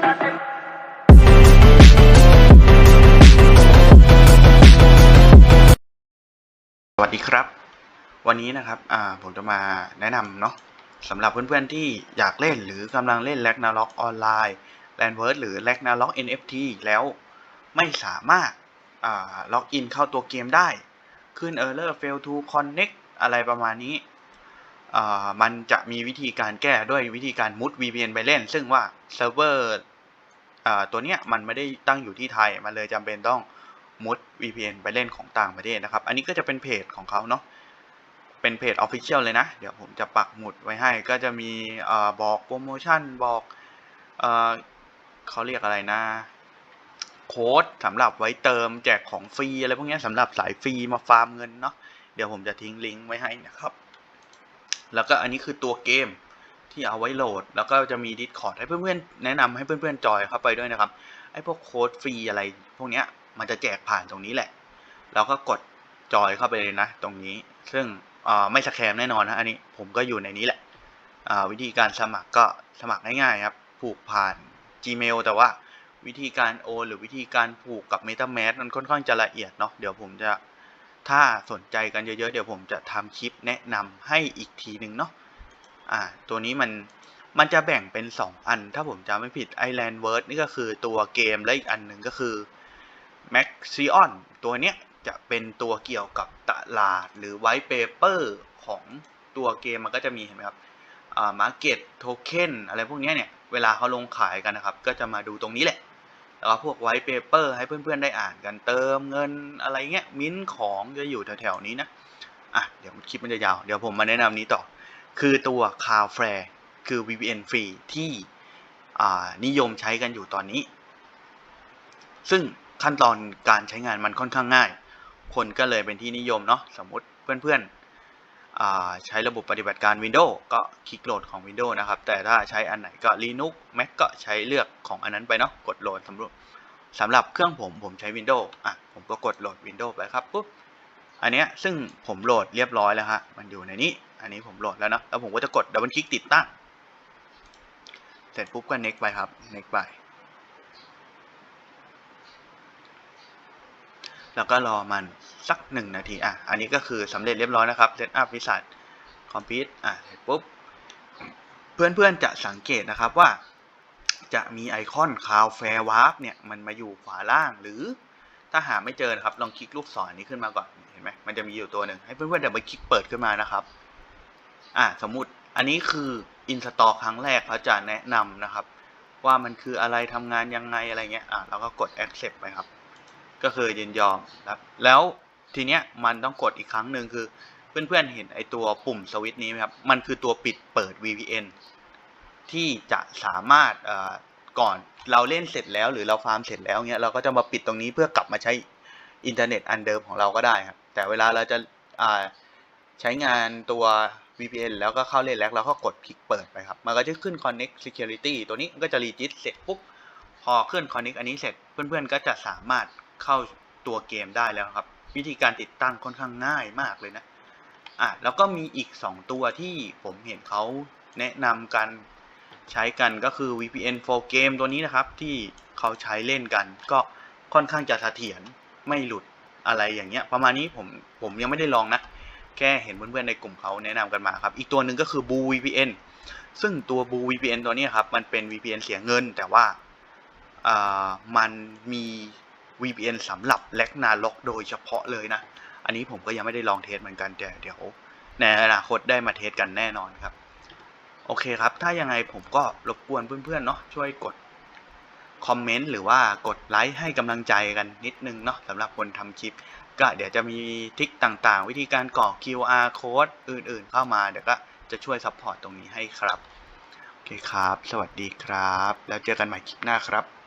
สวัสดีครับ วันนี้นะครับผมจะมาแนะนำเนาะสำหรับเพื่อนๆที่อยากเล่นหรือกำลังเล่น r a g n a r o k ออนไลน์ l a n w o r d หรือ r a g n a r o k NFT แล้วไม่สามารถล็อกอินเข้าตัวเกมได้ ขึ้น error fail to connect อะไรประมาณนี้มันจะมีวิธีการแก้ด้วยวิธีการมุด VPN ไปเล่น ซึ่งว่าเซิร์ฟเวอร์ ตัวเนี้ยมันไม่ได้ตั้งอยู่ที่ไทย มันเลยจำเป็นต้องมุด VPN ไปเล่นของต่างประเทศนะครับ อันนี้ก็จะเป็นเพจของเขาเนาะ เป็นเพจ Official เลยนะ เดี๋ยวผมจะปักหมุดไว้ให้ ก็จะมีอบอกโปรโมชั่น บอกเอเขาเรียกอะไรนะ โค้ดสำหรับไว้เติมแจกของฟรีอะไรพวกนี้สำหรับสายฟรีมาฟาร์มเงินเนาะ เดี๋ยวผมจะทิ้งลิงก์ไว้ให้นะครับ แล้วก็อันนี้คือตัวเกม ที่เอาไว้โหลด แล้วก็จะมี Discord ให้เพื่อนๆ แนะนำให้เพื่อนๆจอยเข้าไปด้วยนะครับ ไอ้พวกโค้ดฟรีอะไรพวกเนี้ยมันจะแจกผ่านตรงนี้แหละ เราก็กดจอยเข้าไปเลยนะ ตรงนี้ ซึ่งไม่สแคมแน่นอนนะอันนี้ผมก็อยู่ในนี้แหละวิธีการสมัครก็สมัครง่ายๆครับ ผูกผ่าน Gmail แต่ว่าวิธีการโอนหรือวิธีการผูกกับ MetaMask มันค่อนข้างจะละเอียดเนาะเดี๋ยวผมจะถ้าสนใจกันเยอะๆ เดี๋ยวผมจะทำคลิปแนะนำให้อีกทีหนึ่งเนาะ อ่าตัวนี้มันมันจะแบ่งเป็น 2 อัน ถ้าผมจำไม่ผิด Island Word นี่ก็คือตัวเกมและอีกอันหนึ่งก็คือ Maxion ตัวเนี้ยจะเป็นตัวเกี่ยวกับตลาดหรือ White Paper ของตัวเกมมันก็จะมีเห็นไหมครับอ่า Market Token อะไรพวกเนี้ยเนี่ยเวลาเขาลงขายกันนะครับ ก็จะมาดูตรงนี้แหละ แล้วก็พวก White Paper ให้เพื่อนๆได้อ่านกันเติมเงินอะไรเงี้ย มิ้นของจะอยู่แถวๆนี้นะอะเดี๋ยวคลิปมันจะยาว เดี๋ยวผมมาแนะนำนี้ต่อ คือตัว c a r f r a r e คือ VPN ฟรีที่นิยมใช้กันอยู่ตอนนี้ ซึ่งขั้นตอนการใช้งานมันค่อนข้างง่าย คนก็เลยเป็นที่นิยมเนาะสมมติเพื่อนๆใช้ระบบปฏิบัติการ Windows ก็คลิกโหลดของ Windows นะครับ แต่ถ้าใช้อันไหนก็ Linux Mac ก็ใช้เลือกของอันนั้นไปเนาะกดโหลดสำหรับสำหรับเครื่องผมผมใช้ Windows อะผมก็กดโหลด Windows ไปครับปุ๊บ อันเนี้ยซึ่งผมโหลดเรียบร้อยแล้วฮะมันอยู่ในนี้ อันนี้ผมโหลดแล้วเนอะแล้วผมก็จะกดดับเบิลคลิกติดตั้ง เสร็จปุ๊บก็ next ไปครับ next ไปแล้วก็รอมันสักหนึ่งนาที อะ อันนี้ก็คือสำเร็จเรียบร้อยนะครับ set up วิสัทคอมพิวต์อะเสร็จปุ๊บ เพื่อนๆจะสังเกตนะครับว่า จะมีไอคอนคาวแฟร์วาร์ปเนี่ย มันมาอยู่ขวาล่างหรือถ้าหาไม่เจอนะครับ ลองคลิกลูกศรนี้ขึ้นมาก่อน ห็นไหมมันจะมีอยู่ตัวหนึ่งให้เพื่อนๆเดี๋ยวไปคลิกเปิดขึ้นมานะครับ อะสมมุติอันนี้คืออินสตอลครั้งแรกเขาจะแนะนำนะครับ ว่ามันคืออะไรทำงานยังไงอะไรเงี้ยอะเราก็กด accept ไปครับ ก็คือยินยอมครับแล้วทีเนี้ยมันต้องกดอีกครั้งหนึ่งคือเพื่อนๆเห็นไอตัวปุ่มสวิตช์นี้ไหมครับ มันคือตัวปิดเปิด VPN ที่จะสามารถอ่อก่อนเราเล่นเสร็จแล้วหรือเราฟาร์มเสร็จแล้วเนี้ยเราก็จะมาปิดตรงนี้เพื่อกลับมาใช้อินเทอร์เน็ตอันเดิมของเราก็ได้ครับแต่เวลาเราจะาใช้งานตัว VPN แล้วก็เข้าเล่นแล้วเราก็กดคลิกเปิดไปครับ มันก็จะขึ้น Connect Security ตัวนี้ก็จะรีจิตเสร็จปุ๊บพอขึ้น Connect อันนี้เสร็จเพื่อนๆ ก็จะสามารถเข้าตัวเกมได้แล้วครับ วิธีการติดตั้งค่อนข้างง่ายมากเลยนะอะแล้วก็มีอีก 2 ตัวที่ผมเห็นเขาแนะนำกันใช้กันก็คือ VPN for Game ตัวนี้นะครับที่เขาใช้เล่นกัน ก็ค่อนข้างจะเสถียรไม่หลุด อะไรอย่างเงี้ย ประมาณนี้ผมผมยังไม่ได้ลองนะ แค่เห็นเพื่อนๆในกลุ่มเขาแนะนำกันมาครับ อีกตัวหนึ่งก็คือ Blue VPN ซึ่งตัว Blue VPN ตัวนี้ครับ มันเป็น VPN เสียเงิน แต่ว่าอ่ามันมี VPN สำหรับ l a g n a r o k โดยเฉพาะเลยนะ อันนี้ผมก็ยังไม่ได้ลองเทสเหมือนกันแต่เดี๋ยวในอนาคตได้มาเทสกันแน่นอนครับ โอเคครับ ถ้ายังไงผมก็รบกวนเพื่อนๆเนาะช่วยกด คอมเมนต์หรือว่ากดไลค์ให้กำลังใจกันนิดนึงเนาะสำหรับคนทำคลิป ก็เดี๋ยวจะมีทิคต่างๆ วิธีการกรอก QR code อื่นๆ เข้ามาเดี๋ยวก็จะช่วยซัพพอร์ตตรงนี้ให้ครับ โอเคครับ สวัสดีครับ แล้วเจอกันใหม่คลิปหน้าครับ